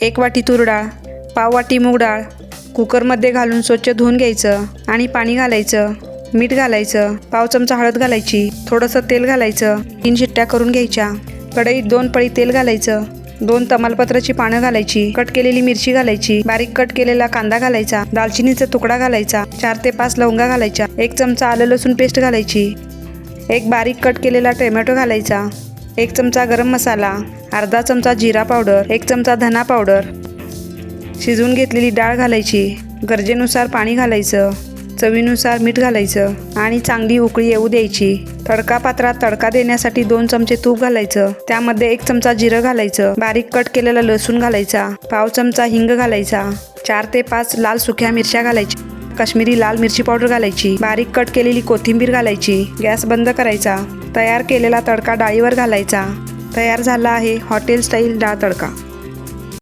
एक वाटी तूर डाळ पाव वाटी मूग डाळ कुकरमध्ये घालून स्वच्छ धुवून घ्यायचं आणि पाणी घालायचं मीठ घालायचं पाव चमचा हळद घालायची थोडंसं तेल घालायचं तीन शिट्ट्या करून घ्यायच्या. कढईत दोन पळी तेल घालायचं दोन तमालपत्राची पानं घालायची कट केलेली मिरची घालायची बारीक कट केलेला कांदा घालायचा दालचिनीचा तुकडा घालायचा चार ते पाच लवंगा घालायच्या एक चमचा आलं लसूण पेस्ट घालायची एक बारीक कट केलेला टोमॅटो घालायचा एक चमचा गरम मसाला अर्धा चमचा जिरा पावडर एक चमचा धना पावडर. शिजवून घेतलेली डाळ घालायची. गरजेनुसार पाणी घालायचं. चवीनुसार मीठ घालायचं. आणि चांगली उकळी येऊ द्यायची. तडका पात्रात तडका देण्यासाठी दोन चमचे तूप घालायचं. त्यामध्ये एक चमचा जिरं घालायचं. बारीक कट केलेला लसूण घालायचा. पाव चमचा हिंग घालायचा. चार ते पाच लाल सुक्या मिरच्या घालायच्या. काश्मीरी लाल मिरची पावडर घालायची. बारीक कट केलेली कोथिंबीर घालायची. गॅस बंद करायचा. तयार केलेला तडका डाळीवर घालायचा. तयार झाला आहे. हॉटेल स्टाईल डाळ तडका